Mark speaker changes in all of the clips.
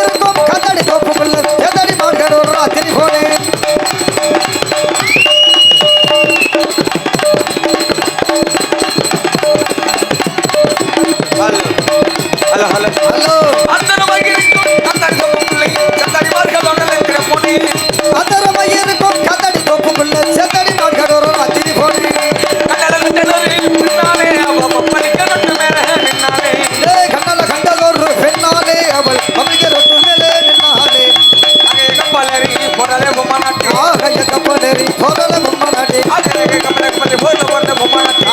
Speaker 1: এরকম
Speaker 2: খাদ্য கப்பலேறி போரல பொம்மனடி
Speaker 1: அங்கே கப்பலை கப்பலை போல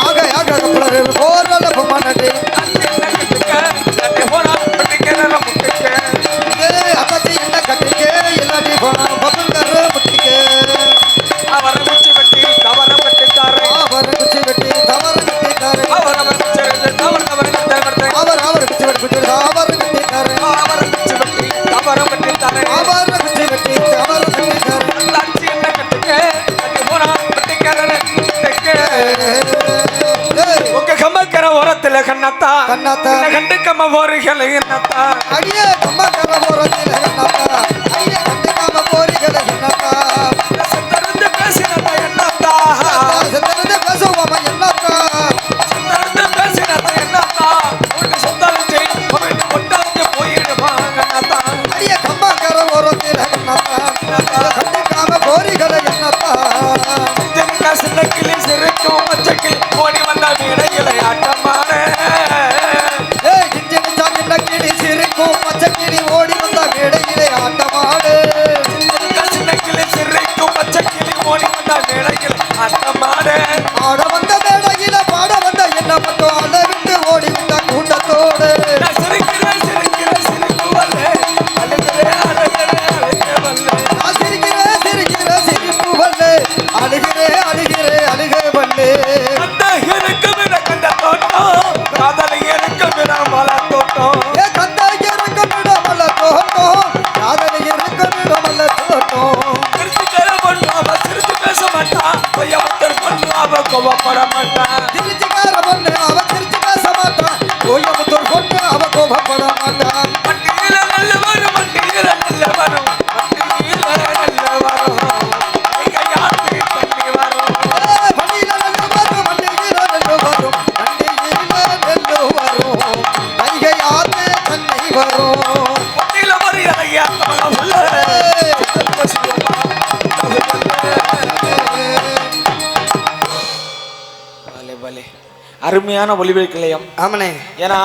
Speaker 1: அருமையான ஒளிபெரு கிளையம்
Speaker 2: ஆமனே
Speaker 1: ஏன்னா.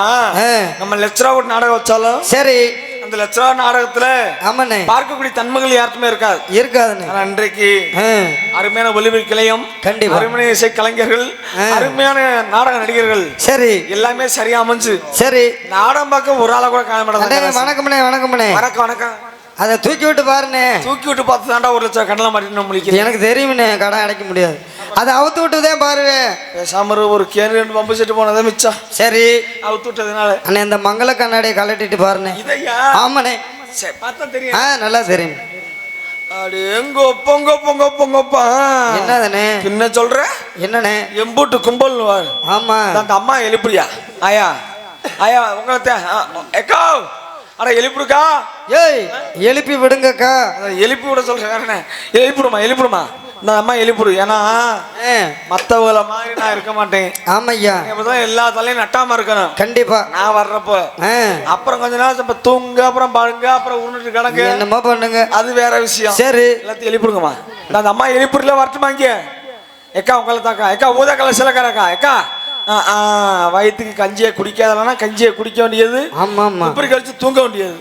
Speaker 1: நம்ம லெக்சரா ஒரு நாடகம் வச்சாலும்
Speaker 2: சரி.
Speaker 1: அந்த லெக்சரா நாடகத்துல
Speaker 2: ஆமனே
Speaker 1: பார்க்கக்கூடிய தன்மைகள் யாருக்குமே இருக்காது. இன்றைக்கு
Speaker 2: ஆ,
Speaker 1: அருமையான ஒளிபெரு கிளையம்
Speaker 2: கண்டிப்பா.
Speaker 1: அருமையான இசை கலைஞர்கள். அருமையான நாடக நடிகர்கள்
Speaker 2: சரி.
Speaker 1: எல்லாமே சரியா அமைஞ்சு.
Speaker 2: சரி.
Speaker 1: நாடகம் பார்க்க ஒரு ஆளை கூட காண மாட்டாங்க
Speaker 2: வணக்கம்ண்ணே வணக்கம்ண்ணே.
Speaker 1: வணக்கம் வணக்கம்.
Speaker 2: அதை தூக்கி விட்டு பாருண்ணே.
Speaker 1: தூக்கி விட்டு பார்த்து தாண்டா ஒரு லட்சம் கடலை மாட்டின்னு முடிக்கிறேன்
Speaker 2: எனக்கு தெரியும்ண்ணே கடன் அடைக்க முடியாது. அதை அவுத்து விட்டு தான் பாருவேன்
Speaker 1: பேசாம ஒரு கேன் ரெண்டு பம்பு செட்டு போனதே மிச்சம்.
Speaker 2: சரி.
Speaker 1: அவுத்து விட்டதுனால.
Speaker 2: அண்ணே இந்த மங்கள கண்ணாடியை கலட்டிட்டு பாருண்ணே. ஆமாண்ணே.
Speaker 1: சரி பார்த்தா தெரியும்.
Speaker 2: ஆ நல்லா தெரியும்.
Speaker 1: அடி எங்கோ பொங்க பொங்க பொங்கப்பா
Speaker 2: என்னதுண்ணே
Speaker 1: என்ன சொல்ற?
Speaker 2: என்னண்ணே?
Speaker 1: எம்பூட்டு கும்பல்.
Speaker 2: ஆமா.
Speaker 1: அந்த அம்மா எழுப்புறியா ஆயா. ஆயா உங்களை எக்கோ அட எழுப்பிடுக்கா?
Speaker 2: ஏய் எழுப்பி விடுங்கக்கா.
Speaker 1: எழுப்பி விட சொல்றேன் எழுப்பிடுமா எழுப்பிடுமா? இந்த அம்மா எழுப்பிடு. ஏன்னா மத்தவங்கள மாதிரி நான் இருக்க மாட்டேன்.
Speaker 2: ஆமையா.
Speaker 1: இப்பதான் எல்லா தலையும் நட்டாம இருக்கணும்.
Speaker 2: கண்டிப்பா.
Speaker 1: நான் வர்றப்போ. அப்புறம் கொஞ்ச நாள் இப்ப தூங்க அப்புறம் படுங்க அப்புறம் உருண்டு கிடங்க
Speaker 2: என்னமோ பண்ணுங்க.
Speaker 1: அது வேற விஷயம்.
Speaker 2: சரி.
Speaker 1: எல்லாத்தையும் எழுப்பிடுங்கம்மா. அந்த அம்மா எழுப்பிடல வரட்டுமா இங்க? எக்கா உங்களை தாக்கா. எக்கா ஊதா கலர் சிலக்காரக்கா. எக்கா வயிற்றுக்கு கஞ்சியை குடிக்காதலன்னா கஞ்சியை குடிக்க வேண்டியது.
Speaker 2: ஆமா ஆமா.
Speaker 1: இப்படி கழிச்சு தூங்க வேண்டியது.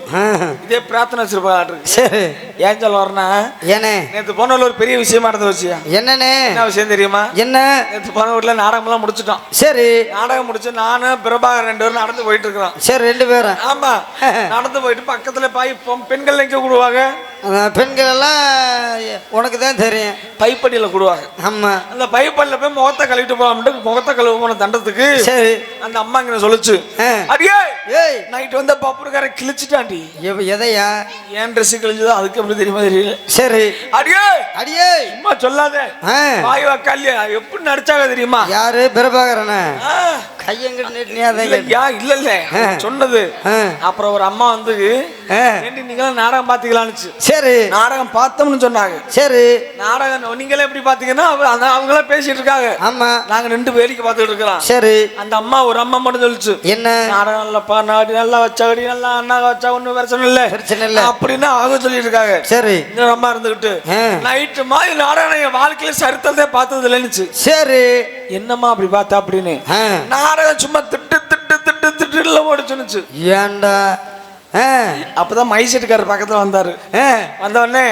Speaker 1: இதே பிரார்த்தனை வச்சிருப்பாங்க
Speaker 2: சரி.
Speaker 1: ஏன் சொல்ல வரேன்னா
Speaker 2: ஏனே?
Speaker 1: நேற்று போன ஒரு பெரிய விஷயமா நடந்து வச்சு
Speaker 2: என்னண்ணே
Speaker 1: என்ன விஷயம் தெரியுமா?
Speaker 2: என்ன?
Speaker 1: நேற்று போன வீட்டில் நாடகம்லாம் முடிச்சிட்டோம்.
Speaker 2: சரி.
Speaker 1: நாடகம் முடிச்சு நானும் பிரபாகர் ரெண்டு பேரும் நடந்து போயிட்டு இருக்கிறோம்
Speaker 2: சரி ரெண்டு பேரும்.
Speaker 1: ஆமா. நடந்து போயிட்டு பக்கத்துல பாய் பெண்கள் எங்க கூடுவாங்க?
Speaker 2: பெண்கள் எல்லாம் உனக்கு தான் தெரியும்.
Speaker 1: பைப்படியில கூடுவாங்க.
Speaker 2: ஆமா.
Speaker 1: அந்த பைப்படியில போய் முகத்தை கழுவிட்டு போகாமட்டு முகத்தை கழுவ போன தண்டத்துக்கு
Speaker 2: சரி.
Speaker 1: அந்த அம்மா இங்க சொல்லுச்சு. அடியே!
Speaker 2: ஏய்.
Speaker 1: நைட் வந்து பப்புருக்கார கிழிச்சிட்டாண்டி
Speaker 2: எதையா?
Speaker 1: ஏன் ட்ரெஸ் கிழிஞ்சதோ அதுக்கு எப்படி தெரியுமா தெரியல.
Speaker 2: சரி.
Speaker 1: அடியே!
Speaker 2: அடியே!
Speaker 1: சும்மா சொல்லாத. வாய் கல்யா எப்படி நடிச்சாங்க தெரியுமா?
Speaker 2: யாரு? பிரபாகரனா?
Speaker 1: இல்ல இல்ல. சொன்னது. அப்புறம் ஒரு அம்மா வந்து நீங்களும் நாடகம் பாத்தீங்களான்னு
Speaker 2: சரி.
Speaker 1: நாடகம் பார்த்தோம்னு சொன்னாங்க.
Speaker 2: சரி.
Speaker 1: நாடகம் நீங்களே எப்படி பாத்தீங்கன்னா அவங்களே பேசிட்டு இருக்காங்க.
Speaker 2: ஆமா.
Speaker 1: நாங்க ரெண்டு வேடிக்கை பார்த்துட்டு இருக்கிறோம்.
Speaker 2: சரி.
Speaker 1: அந்த அம்மா ஒரு அம்மா மட்டும் சொல்லிச்சு.
Speaker 2: என்ன?
Speaker 1: நாடகம் இல்லப்பா நாடி நல்லா வச்சாடி நல்லா அண்ணா வச்சா ஒண்ணும் பிரச்சனை இல்ல.
Speaker 2: பிரச்சனை இல்ல.
Speaker 1: அப்படின்னு அவங்க சொல்லிட்டு இருக்காங்க
Speaker 2: சரி.
Speaker 1: இந்த அம்மா இருந்துகிட்டு. நைட்டு மாதிரி நாடகம் என் வாழ்க்கையில சரித்திரத்தை பார்த்தது இல்லைன்னுச்சு
Speaker 2: சரி.
Speaker 1: என்னம்மா அப்படி பார்த்தா அப்படின்னு. நாடகம் சும்மா திட்டு திட்டு திட்டு திட்டுல ஓடிச்சுனுச்சு
Speaker 2: ஏன்டா? ஆ.
Speaker 1: அப்பதான் மைசெட்டுக்காரர் பக்கத்துல வந்தாரு.
Speaker 2: ஆ.
Speaker 1: வந்த உடனே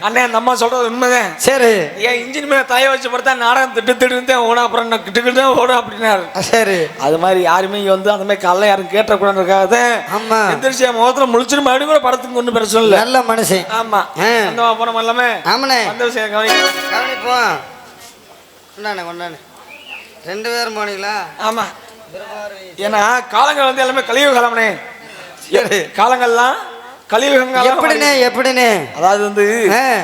Speaker 1: அண்ணே அந்த அம்மா சொல்றது உண்மைதான்.
Speaker 2: சரி.
Speaker 1: ஏன் இன்ஜின் மேல தலைய வச்சு படுத்தா நாடகம் திட்டு திட்டு ஓடும் அப்புறம் நான் கிட்டு கிட்டு ஓடும் அப்படின்னாரு.
Speaker 2: சரி.
Speaker 1: அது மாதிரி யாருமே இங்க வந்து அந்த மாதிரி காலைல யாரும் கேட்டக்கூடாதுக்காக
Speaker 2: ஆமா.
Speaker 1: எந்திரிச்சு என் முகத்துல முழிச்சிட்டு மறுபடியும் கூட படத்துக்கு ஒன்றும் பிரச்சனை இல்லை
Speaker 2: நல்ல மனுஷன்.
Speaker 1: ஆமா. அந்த போன எல்லாமே
Speaker 2: ஆமனே
Speaker 1: அந்த விஷயம்
Speaker 2: கவனிப்போம். கொண்டானே கொண்டானே ரெண்டு பேரும் போனீங்களா?
Speaker 1: ஆமா. ஏன்னா காலங்கள் வந்து எல்லாமே கலியுக காலம்னே காலங்கள்லாம் கலியுகம் காலம்
Speaker 2: எப்படினே எப்படினே
Speaker 1: அதாவது வந்து.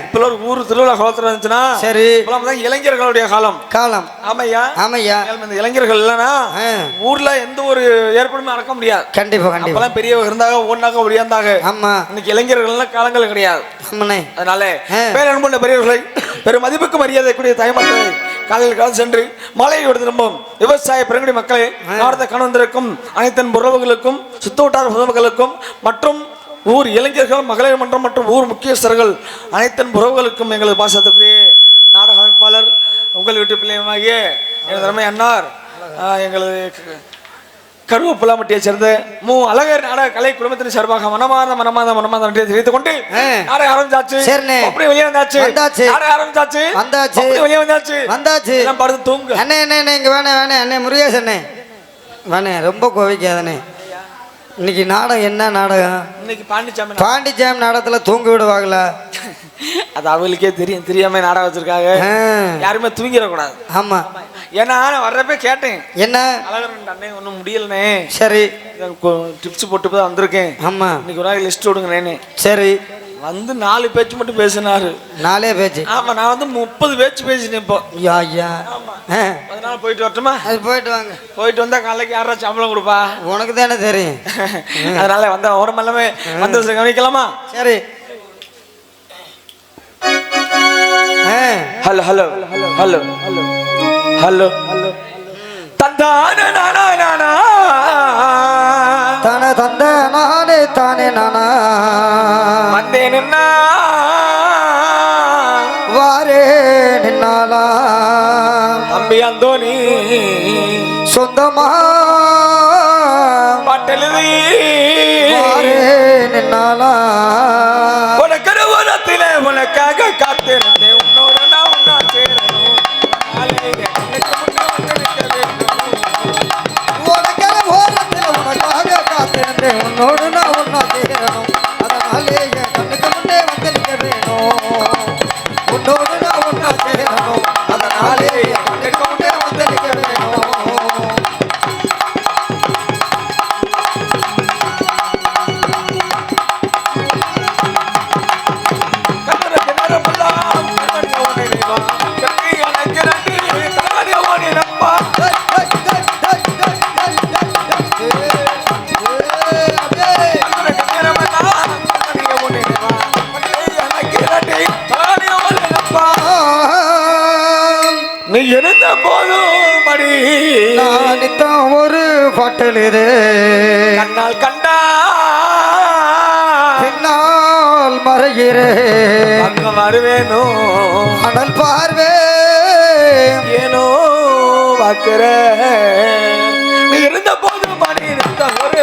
Speaker 1: இப்ப ஒரு ஊர் திருவிழா காலத்துல இருந்துச்சுன்னா
Speaker 2: சரி.
Speaker 1: இப்பெல்லாம் தான் இளைஞர்களுடைய காலம்.
Speaker 2: காலம்.
Speaker 1: ஆமையா?
Speaker 2: ஆமையா.
Speaker 1: இந்த இளைஞர்கள் இல்லைன்னா. ஊர்ல எந்த ஒரு ஏற்பாடுமே நடக்க முடியாது.
Speaker 2: கண்டிப்பா கண்டிப்பா.
Speaker 1: பெரியவங்க இருந்தாங்க ஓடினாங்க ஒடியாந்தாங்க
Speaker 2: ஆமா.
Speaker 1: இன்னைக்கு இளைஞர்கள்லாம் காலங்கள் கிடையாது.
Speaker 2: ஆமனே
Speaker 1: அதனால. பேரன்புள்ள பெரியவர்களை பெரும் மதிப்புக்கு மரியாதை கூடிய தாய்மக்களை காலையில் காலம் சென்று மலையை விடுத்து நம்பும் விவசாய பெருங்குடி மக்களே நாடத்தை கணவந்திருக்கும் அனைத்தன் உறவுகளுக்கும் சுத்தவட்டார பொதுமக்களுக்கும் மற்றும் ஊர் இளைஞர்கள் மகளிர் மன்றம் மற்றும் ஊர் முக்கியஸ்தர்கள் அனைத்தன் உறவுகளுக்கும் எங்களது பாசத்துக்குரிய நாடக அமைப்பாளர் உங்கள் வீட்டு பிள்ளையமாகிய எனது தலைமை அன்னார் எங்களது கருவப்புலாமட்டியை சேர்ந்த மு. அழகர் நாடக கலை குடும்பத்தின் சார்பாக மனமாத மனமாத மனமாத நன்றியை தெரிவித்துக் கொண்டு
Speaker 2: ஆ.
Speaker 1: நாடகம் ஆரம்பிச்சாச்சு. அப்படி வெளியே வந்தாச்சு.
Speaker 2: வந்தாச்சு.
Speaker 1: நாடகம் ஆரம்பிச்சாச்சு?
Speaker 2: வந்தாச்சு.
Speaker 1: அப்படி வெளியே வந்தாச்சு.
Speaker 2: வந்தாச்சு.
Speaker 1: எல்லாம் படுத்து தூங்கு.
Speaker 2: அண்ணே அண்ணே அண்ணே இங்க வேணே வேணே அண்ணே முருகேஷ் அண்ணே. வேணே ரொம்ப கோவிக்காதண்ணே. இன்னைக்கு நாடகம் என்ன நாடகம்?
Speaker 1: இன்னைக்கு பாண்டிச்சாமி
Speaker 2: பாண்டிச்சேம் நாடகத்துல தூங்க விடுவாங்களா
Speaker 1: அது அவங்களுக்கே தெரியும் தெரியாம நாடகம் வச்சிருக்காங்க. யாருமே தூங்கிடக்கூடாது.
Speaker 2: ஆமா.
Speaker 1: ஏன்னா நான் வர்றப்ப கேட்டேன்.
Speaker 2: என்ன?
Speaker 1: அழகர் ரெண்டு அண்ணன் ஒன்றும் முடியலண்ணே.
Speaker 2: சரி.
Speaker 1: டிப்ஸ் போட்டு தான் வந்திருக்கேன்.
Speaker 2: ஆமா.
Speaker 1: இன்னைக்கு ஒரு நாள் லிஸ்ட் விடுங்கண்ணே
Speaker 2: சரி.
Speaker 1: வந்து நாலு பேச்சு மட்டும் பேசினாரு.
Speaker 2: நாளே பேச்சு.
Speaker 1: ஆமா நான் வந்து முப்பது பேச்சு பேசினேன் இப்போ.
Speaker 2: ஐயா ஐயா.
Speaker 1: அதனால போயிட்டு வரட்டுமா?
Speaker 2: அது போயிட்டு வாங்க.
Speaker 1: போயிட்டு வந்தா காலைக்கு யாரா சம்பளம் கொடுப்பா?
Speaker 2: உனக்கு தானே தெரியும்.
Speaker 1: அதனால வந்த எல்லாமே வந்து கவனிக்கலாமா?
Speaker 2: சரி.
Speaker 1: Hello hello hello hello. Hello. தந்தான
Speaker 2: சொந்தமா?
Speaker 1: பாட்டெழுதி.
Speaker 2: வாரே நின்னாலா
Speaker 1: உனக்கு உலகத்தில உனக்காக காத்திருந்தேன். உன்னோட நான் உன்னா சேரணும்.
Speaker 2: உனக்கென ஓரத்தில் உனக்காக காத்திருந்தேன். உன்னோடு நான் ஒன்னா சேரணும். மறைகிறேன்
Speaker 1: பக்கம் வருவேனோ?
Speaker 2: அனல் பார்வே.
Speaker 1: ஏனோ பார்க்கிற நீ இருந்த போது மணி இருந்த ஒரு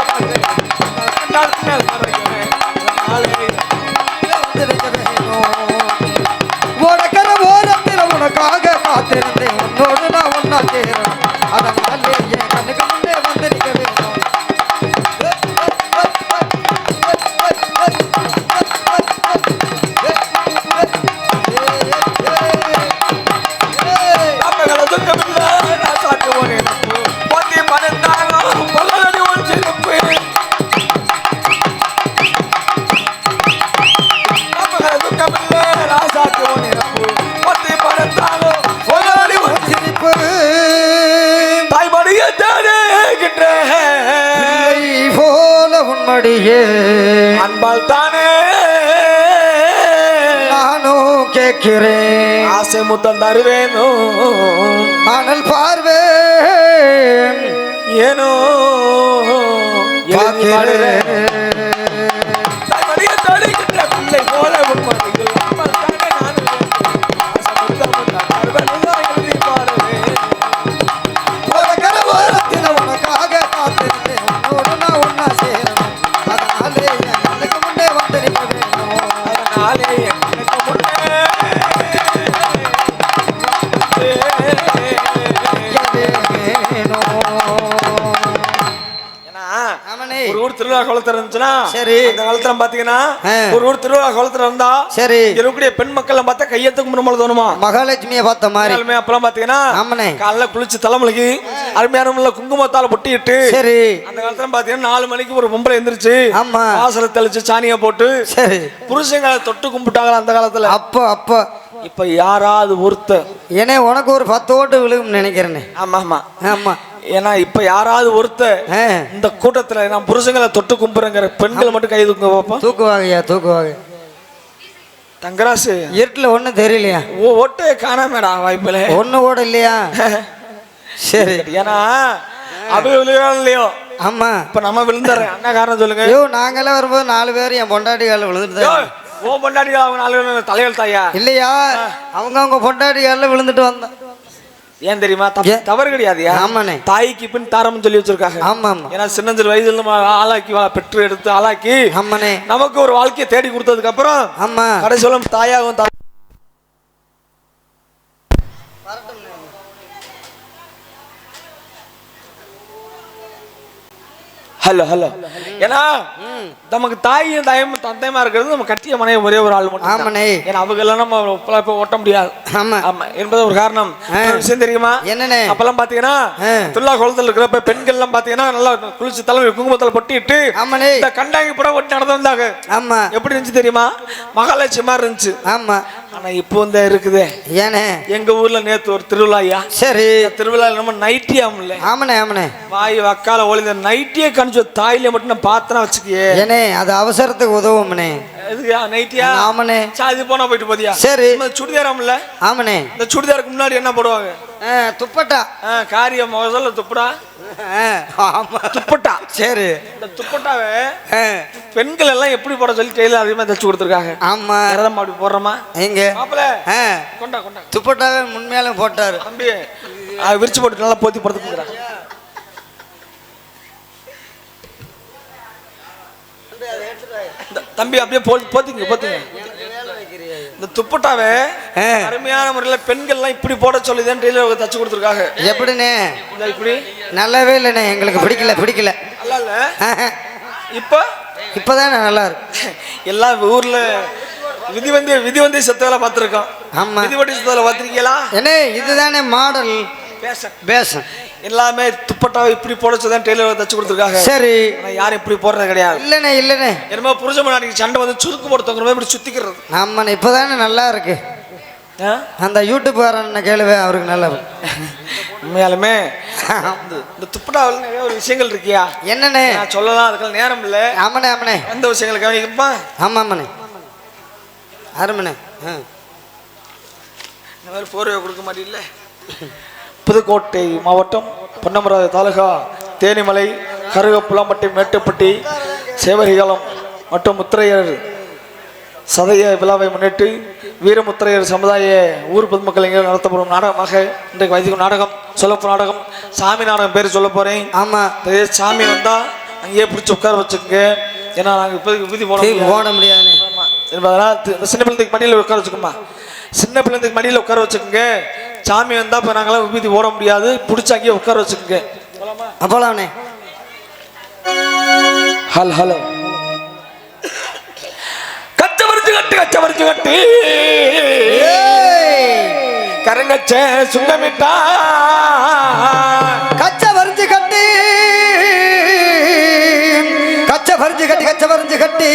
Speaker 2: கேட்கிறேன்.
Speaker 1: ஆசை முத்தம் தருவேனோ
Speaker 2: ஆனால் பார்வே.
Speaker 1: ஏனோ எழுதி குளத்துல இருந்துச்சுன்னா
Speaker 2: சரி.
Speaker 1: அந்த காலத்துல பாத்தீங்கன்னா. ஒரு ஊர் திருவிழா குளத்துல இருந்தா
Speaker 2: சரி.
Speaker 1: இருக்கக்கூடிய பெண் மக்கள் பார்த்தா கையெழுத்து கும்பிடும்போது தோணுமா?
Speaker 2: மகாலட்சுமியை பார்த்த மாதிரி.
Speaker 1: அப்பெல்லாம் பாத்தீங்கன்னா
Speaker 2: ஆமனே
Speaker 1: காலைல குளிச்சு தலைமுழுகி அருமையான குங்குமத்தால பொட்டிட்டு
Speaker 2: சரி.
Speaker 1: அந்த காலத்துல பாத்தீங்கன்னா நாலு மணிக்கு ஒரு பொம்பளை எந்திரிச்சு
Speaker 2: ஆமா.
Speaker 1: வாசல தெளிச்சு சாணியை போட்டு
Speaker 2: சரி.
Speaker 1: புருஷங்களை தொட்டு கும்பிட்டாங்களா அந்த காலத்துல?
Speaker 2: அப்போ அப்போ.
Speaker 1: இப்ப யாராவது ஒருத்தர்.
Speaker 2: ஏனே உனக்கு ஒரு பத்து ஓட்டு விழுகும் நினைக்கிறேனே.
Speaker 1: ஆமா ஆமா.
Speaker 2: ஆமா.
Speaker 1: ஏன்னா இப்ப யாராவது ஒருத்தர்
Speaker 2: ஆ.
Speaker 1: இந்த கூட்டத்துல நான் புருஷங்களை தொட்டு கும்புறேங்கிற பெண்கள் மட்டும் கை தூக்குங்க பாப்போம்
Speaker 2: தூக்குவாங்கய்யா தூக்குவாங்க.
Speaker 1: தங்கராசு.
Speaker 2: இருட்டில் ஒன்றும் தெரியலையா?
Speaker 1: ஓ ஒட்டே காணாமேடா வாய்ப்புல.
Speaker 2: ஒன்று ஓட இல்லையா சரி.
Speaker 1: ஏன்னா அது இல்லையோ?
Speaker 2: ஆமா.
Speaker 1: இப்ப நம்ம விழுந்துறேன் என்ன காரணம் சொல்லுங்க?
Speaker 2: ஐயோ நாங்கெல்லாம் வரும்போது நாலு பேர் என் பொண்டாட்டி காலில் விழுந்துட்டு
Speaker 1: யோ,
Speaker 2: தான்
Speaker 1: ஓ பொண்டாட்டி அவங்க நாலு பேரும் தலைகள் தாயா?
Speaker 2: இல்லையா? அவங்க அவங்க பொண்டாட்டி காலில் விழுந்துட்டு வந்தோம்.
Speaker 1: ஏன் தெரியுமா? தவறு கிடையாதுயா
Speaker 2: ஆமாண்ணே.
Speaker 1: தாய்க்கு பின் தாரம்னு சொல்லி வச்சிருக்காங்க.
Speaker 2: ஆமா ஆமா.
Speaker 1: ஏன்னா சின்னஞ்சிறு வயதுல நம்ம ஆளாக்கி பெற்று எடுத்து ஆளாக்கி
Speaker 2: ஆமாண்ணே.
Speaker 1: நமக்கு ஒரு வாழ்க்கையை தேடி கொடுத்ததுக்கு அப்புறம்
Speaker 2: ஆமா.
Speaker 1: கடைசியில தாயாகவும் ஹலோ ஹலோ ஏன்னா நமக்கு தாயும் தாயும் தந்தையமா இருக்கிறது நம்ம கட்டிய மனைவி ஒரே ஒரு ஆள் மட்டும்.
Speaker 2: ஆமாண்ணே.
Speaker 1: ஏன்னா அவங்க எல்லாம் நம்ம இப்ப ஓட்ட முடியாது.
Speaker 2: ஆமா.
Speaker 1: ஆமா என்பது ஒரு காரணம். விஷயம் தெரியுமா?
Speaker 2: என்னண்ணே?
Speaker 1: அப்பெல்லாம் பாத்தீங்கன்னா. துல்லா குளத்துல இருக்கிறப்ப பெண்கள் எல்லாம் பாத்தீங்கன்னா நல்லா குளிச்சு தலைமை குங்குமத்துல பொட்டிட்டு
Speaker 2: ஆமாண்ணே.
Speaker 1: இந்த கண்டாங்கி படம் ஒட்டி நடந்து வந்தாங்க
Speaker 2: ஆமா.
Speaker 1: எப்படி இருந்துச்சு தெரியுமா? மகாலட்சுமி மாதிரி இருந்துச்சு.
Speaker 2: ஆமா.
Speaker 1: ஆனா இப்போ இந்த இருக்குதே.
Speaker 2: ஏனே
Speaker 1: எங்க ஊர்ல நேத்து ஒரு திருவிழா ஐயா.
Speaker 2: சரி.
Speaker 1: திருவிழா நம்ம நைட்டியாம்ல
Speaker 2: ஆமாண்ணே ஆமாண்ணே.
Speaker 1: வாய் வக்கால ஒளிந்த நைட்டியே கணிச்சு தாயில மட்டும் நான் பார்த்தனா வச்சுக்கியே.
Speaker 2: ஏனே அது அவசரத்துக்கு உதவும்ண்ணே
Speaker 1: எதுக்குயா நைட்டியா?
Speaker 2: ஆமாண்ணே.
Speaker 1: சாதி போனா போயிட்டு போதியா?
Speaker 2: சரி.
Speaker 1: இந்த சுடிதாராம்ல?
Speaker 2: ஆமாண்ணே.
Speaker 1: இந்த சுடிதாருக்கு முன்னாடி என்ன போடுவாங்க?
Speaker 2: துப்பட்டா.
Speaker 1: ஆ, காரிய முதல்ல துப்புடா?
Speaker 2: ஆமா.
Speaker 1: துப்பட்டா?
Speaker 2: சரி.
Speaker 1: இந்த துப்பட்டாவை பெண்கள் எல்லாம் எப்படி போட சொல்லி டெய்லர் அதிகமா தச்சு கொடுத்துருக்காங்க?
Speaker 2: ஆமா.
Speaker 1: விரதம் அப்படி போடுறோமா?
Speaker 2: எங்க?
Speaker 1: மாப்பிள
Speaker 2: ஆ,
Speaker 1: கொண்டா கொண்டா.
Speaker 2: துப்பட்டாவே முன்மையாலும் போட்டாரு.
Speaker 1: தம்பி அது விரிச்சு போட்டு நல்லா போத்தி படுத்துக்கிறான் தம்பி அப்படியே போ போத்திங்க போத்திங்க இந்த துப்பட்டாவை அருமையான முறையில் பெண்கள்லாம் இப்படி போட சொல்லிதான் டெய்லர் தச்சு கொடுத்துருக்காங்க.
Speaker 2: எப்படிண்ணே?
Speaker 1: இப்படி?
Speaker 2: நல்லாவே இல்லைண்ணே எங்களுக்கு பிடிக்கல பிடிக்கல.
Speaker 1: நல்லா இல்ல? இப்போ?
Speaker 2: இப்பதானே நல்லா இருக்கு.
Speaker 1: எல்லா ஊர்ல விதி வந்து விதி வந்து செத்தவெல்லாம் பார்த்துருக்கோம்.
Speaker 2: ஆமா.
Speaker 1: விதி வண்டி செத்தவெல்லாம் பார்த்துருக்கீங்களா?
Speaker 2: என்ன இதுதானே மாடல்
Speaker 1: பேச.
Speaker 2: பேசம்
Speaker 1: எல்லாமே துப்பட்டாவை இப்படி போட சொல்லி தான் டெய்லர் தச்சு கொடுத்துருக்காங்க.
Speaker 2: சரி.
Speaker 1: யாரும் இப்படி போடுறது கிடையாது.
Speaker 2: இல்லைண்ணே இல்லைண்ணே
Speaker 1: என்னமோ புருஷ முன்னாடி சண்டை வந்து சுருக்கு மாதிரி இப்படி சுத்திக்கிறது.
Speaker 2: ஆமாண்ணே இப்பதானே நல்லா இருக்கு? அந்த யூடியூப்காரன் கேளுவே அவருக்கு நல்லா
Speaker 1: உண்மையாலுமே இந்த- துப்பட்டாவில் நிறைய ஒரு விஷயங்கள் இருக்கியா?
Speaker 2: என்னண்ணே
Speaker 1: நான் சொல்லலாம் அதுக்கெல்லாம் நேரம் இல்லை.
Speaker 2: ஆமாண்ணே ஆமாண்ணே.
Speaker 1: எந்த விஷயங்களை கவனிக்கப்பா
Speaker 2: ஆமா ஆமாண்ணே அருமண்ணே. ஆ.
Speaker 1: இந்த மாதிரி போர்வை கொடுக்க மாட்டேங்கல புதுக்கோட்டை மாவட்டம் பொன்னமராவதி தாலுகா தேனிமலை கருகப்புலாம்பட்டி மேட்டுப்பட்டி சேவரிகாலம் மற்றும் முத்திரையர் சதய விழாவை முன்னிட்டு வீரமுத்திரையர் சமுதாய ஊர் பொதுமக்கள் எங்கே நடத்தப்படும் நாடகமாக இன்றைக்கு வைத்தியம் நாடகம் சொல்லப்போம் நாடகம். சாமி நாடகம் பேர் சொல்ல போகிறேன்
Speaker 2: ஆமா.
Speaker 1: சாமி வந்தா அங்கேயே பிடிச்சி உட்கார வச்சுக்கோங்க. ஏன்னா நாங்கள் இப்போதைக்கு விதி போட முடியாது.
Speaker 2: போட முடியாதுண்ணே
Speaker 1: ஆமா. என்பதனால தி- இந்த சின்ன பிள்ளைக்கு மடியில் உட்கார வச்சுக்கோமா சின்ன பிள்ளைக்கு மடியில் உட்கார வச்சுக்கோங்க. சாமி வந்தா இப்போ நாங்களாம் விபூதி ஓட முடியாது. பிடிச்சி அங்கேயே உட்கார வச்சுக்கோங்க.
Speaker 2: அப்போலாம்ண்ணே
Speaker 1: ஹல் ஹலோ. கச்ச வரிச்சு கட்டு கச்ச வரிச்சு கட்டு கரங்கச்ச சுங்கமிட்டா
Speaker 2: கச்ச கச்ச வரிஞ்சு கட்டி கச்ச வரிஞ்சு கட்டி.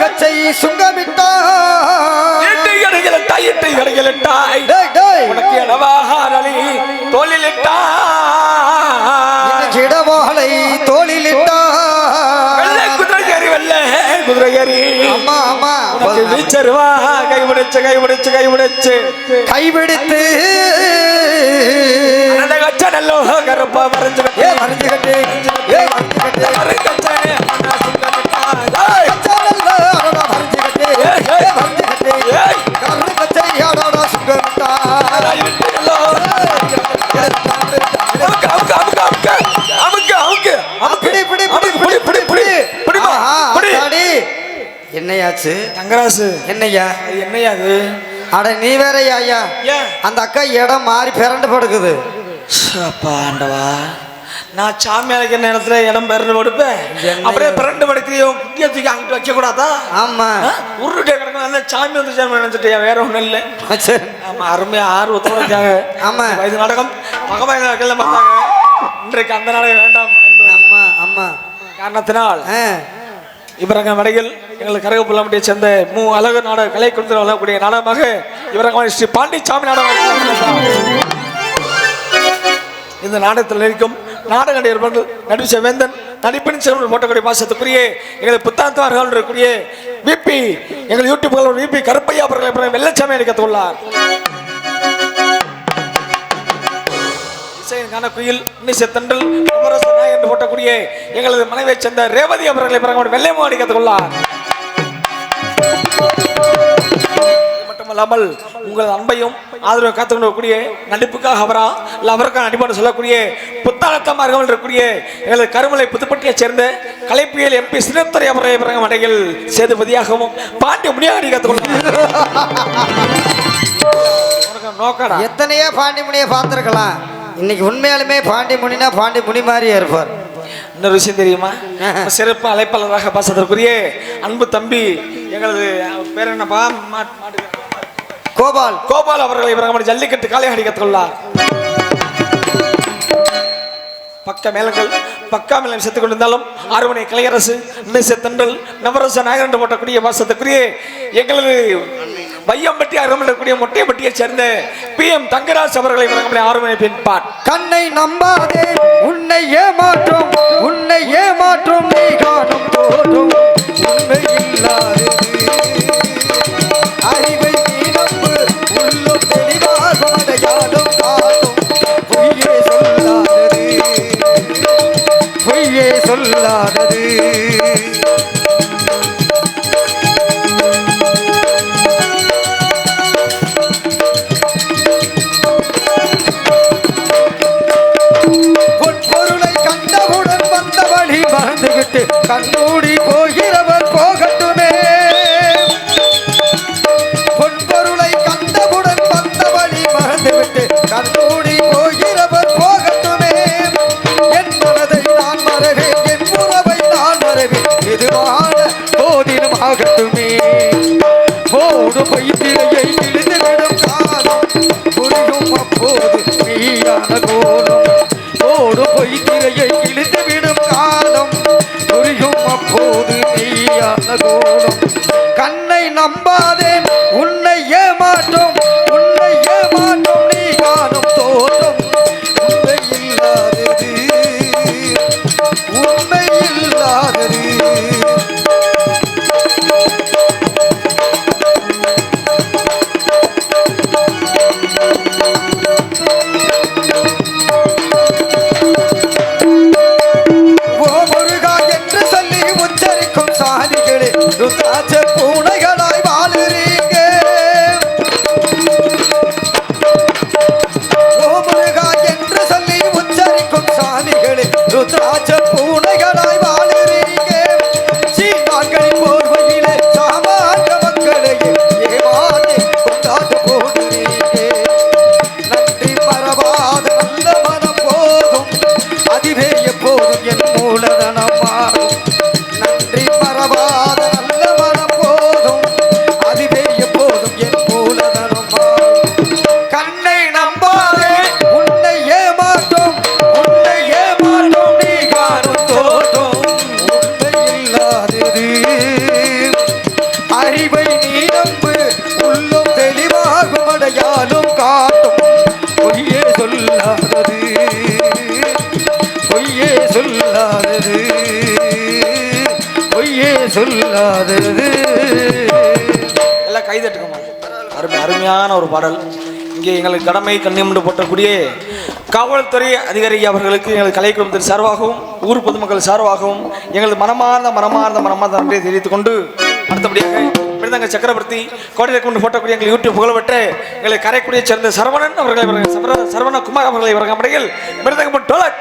Speaker 2: கச்சை சுங்கமிட்டா
Speaker 1: இட்டு இட்டு கிடைக்கலட்டாய்
Speaker 2: டேய் டேய்.
Speaker 1: உனக்கு இடவாகாரளி தோளிலிட்டா
Speaker 2: இன்னைக்கு இடவாளை தோளிலிட்டா
Speaker 1: வெள்ளை குதிரை
Speaker 2: ஆமா ஆமா
Speaker 1: வீச்சருவா கை பிடிச்சு கை பிடிச்சு கை பிடிச்சு
Speaker 2: கைபிடித்து.
Speaker 1: நல்லோ கருப்பா மறைஞ்சு
Speaker 2: ஏ மறைஞ்சுக்கிட்டு ஏ மறைஞ்சுக்கிட்டு
Speaker 1: மறைஞ்சே மன்னா
Speaker 2: என்னையாச்சு?
Speaker 1: தங்கராசு!
Speaker 2: என்னய்யா
Speaker 1: அது என்னையா அது?
Speaker 2: அட நீ வேற ஐயா? அந்த அக்கா இடம் மாறி பிறண்டு படுக்குது.
Speaker 1: அப்பா ஆண்டவா. நான் சாமியாருக்கு என்ன இடத்துல இடம் படுப்பேன்
Speaker 2: என்ன
Speaker 1: அப்படியே பிறண்டு படுக்கிறியோ? குட்டியை தூக்கி அங்கிட்டு வைக்க கூடாதா
Speaker 2: ஆமா
Speaker 1: உருட்டே கிடக்கும் அந்த சாமி வந்து சாமி நினைச்சிட்டியா? வேற ஒண்ணும் இல்லை. ஆமா அருமையா ஆர்வத்தோட இருக்காங்க.
Speaker 2: ஆமா.
Speaker 1: வயது நாடகம். மகபாய நாட்கள்ல பார்த்தாங்க இன்றைக்கு அந்த நாடகம் வேண்டாம்
Speaker 2: ஆமா ஆமா.
Speaker 1: காரணத்தினால் இவரங்க மடையில் எங்களுக்கு கரகப்புள்ளம்பட்டியை சேர்ந்த மூ. அழகு நாடக கலை கொடுத்து வளரக்கூடிய நாடகமாக இவரங்க ஸ்ரீ பாண்டிச்சாமி நாடகம். இந்த நாடகத்தில் இருக்கும் நாடக நடிகர்கள் நடிப்பு செவேந்தன் நடிப்பின் செல்வன் போட்டக்கூடிய மாசத்துக்குரிய எங்களை புத்தாந்தவார்கள் இருக்கக்கூடிய விபி எங்கள் யூடியூப் விபி கருப்பையா அவர்களை பிறகு வெள்ளச்சாமி அளிக்கத்துள்ளார் இசையின் காணக்குயில் இன்னிசை என்று போட்டக்கூடிய எங்களது மனைவியை சேர்ந்த ரேவதி அவர்களை பிறகு வெள்ளையமோ அடிக்கத்துள்ளார் இது மட்டுமல்லாமல் உங்கள் அன்பையும் ஆதரவை காத்துக்கொண்டிருக்கக்கூடிய நடிப்புக்காக அவரா? அவருக்காக நடிப்பான்னு சொல்லக்கூடிய புத்தாளத்தமார்கள் இருக்கக்கூடிய எங்களது கருமலை புதுப்பட்டியைச் சேர்ந்த கலைப்பியல் எம்பி சின்னத்துறை பிறகு மடையில் சேதுபதியாகவும் பாண்டிய முடியாக உனக்கு நோக்கடா.
Speaker 2: எத்தனையோ பாண்டிமுனியை பார்த்துருக்கலாம். இன்னைக்கு உண்மையாலுமே பாண்டிமுனினா பாண்டி முனி மாதிரியே இருப்பார்.
Speaker 1: இன்னொரு விஷயம் தெரியுமா? சிறப்பு அழைப்பாளராக பாசத்திற்குரிய அன்பு தம்பி எங்களது அவர் பேர் என்னப்பா? மாட்டு-
Speaker 2: கோபால்.
Speaker 1: கோபால் அவர்களை இவர்கள் ஜல்லிக்கட்டு காலை அடிக்கத்துள்ளார் பக்க மேளங்கள் பக்கா மேளம் செத்துக் கொண்டிருந்தாலும் ஆறுமணி கலையரசு தண்டல் நவரச நாயகன் போட்டக்கூடிய வாசத்துக்குரிய எங்களது வையம்பட்டி அருமண்டக்கூடிய மொட்டையம்பட்டியைச் சேர்ந்த பி எம் தங்கராஜ் அவர்களை இவர்களை ஆறுமணி பின்பாட்
Speaker 2: கண்ணை நம்பாதே உன்னை ஏமாற்றும் உன்னை ஏமாற்றும் நீ காணும் போதும் உண்மை இல்லாதது சொல்லாதது. பொன்பொருளை கண்டவுடன் வந்த வழி மறந்துவிட்டு கண்ணூடி
Speaker 1: போகிற பாடல். இங்கே எங்களுக்கு கடமை கண்ணியமுண்டு போட்டக்கூடிய காவல்துறை அதிகாரி அவர்களுக்கு எங்கள் கலை குடும்பத்தின் சார்பாகவும் ஊர் பொதுமக்கள் சார்பாகவும் எங்களது மனமார்ந்த மனமார்ந்த மனமார்ந்த நன்றியை தெரிவித்துக் கொண்டு அடுத்தபடியாக மிருதங்க சக்கரவர்த்தி கோட்டையை கொண்டு போட்டக்கூடிய எங்கள் யூடியூப் புகழ்பெற்ற எங்களை கரைக்குடியை சேர்ந்த சரவணன் அவர்களை சரவண- சரவணகுமார் அவர்களை இவர்கள் முறையில் மிருதங்கம் டோலக்.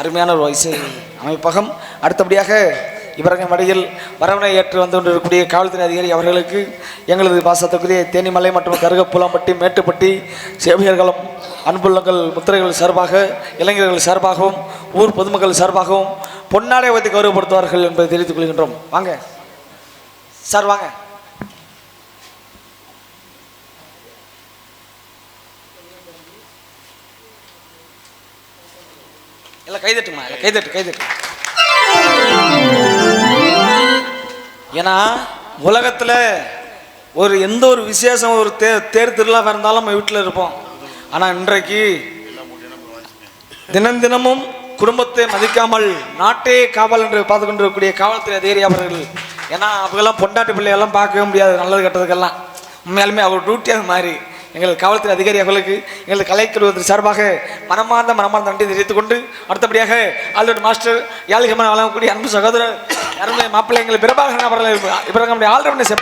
Speaker 1: அருமையான ஒரு இசை அமைப்பகம். அடுத்தபடியாக இவர்கள் மடையில் வரவனை ஏற்று வந்து கொண்டிருக்கக்கூடிய காவல்துறை அதிகாரி அவர்களுக்கு எங்களது பாசத்துக்குரிய தேனிமலை மற்றும் கருகப்புலாம்பட்டி மேட்டுப்பட்டி சேவையர்களும் அன்புள்ளங்கள் முத்திரைகள் சார்பாக இளைஞர்கள் சார்பாகவும் ஊர் பொதுமக்கள் சார்பாகவும் பொன்னாடை வைத்து கௌரவப்படுத்துவார்கள் என்பதை தெரிவித்துக் கொள்கின்றோம். வாங்க. சார் வாங்க. எல்லாம் கைதட்டுமா? எல்லாம் கைதட்டு கைதட்டு. ஏன்னா உலகத்தில் ஒரு எந்த ஒரு விசேஷம் ஒரு தே தேர் திருவிழா இருந்தாலும் நம்ம வீட்டில் இருப்போம். ஆனால் இன்றைக்கு தினம் தினமும் குடும்பத்தை மதிக்காமல் நாட்டே காவல் என்று பார்த்து கொண்டிருக்கக்கூடிய காவல்துறை அதிகாரி அவர்கள். ஏன்னா அவங்கெல்லாம் பொண்டாட்டி பிள்ளையெல்லாம் பார்க்கவே முடியாது நல்லது கெட்டதுக்கெல்லாம். உண்மையாலுமே அவர் டியூட்டி அது மாதிரி. எங்கள் காவல்துறை அதிகாரி அவர்களுக்கு எங்கள் கலைக்குழுவத்தின் சார்பாக மனமார்ந்த மனமார்ந்த நன்றி தெரிவித்துக் கொண்டு அடுத்தபடியாக ஆல்ரெடி மாஸ்டர் ஏழைகமான வழங்கக்கூடிய அன்பு சகோதரர் அருமை மாப்பிள்ளை எங்கள் பிரபாகரன் அவர்கள் இவர்களுடைய நம்முடைய ஆல்ரவுண்டர்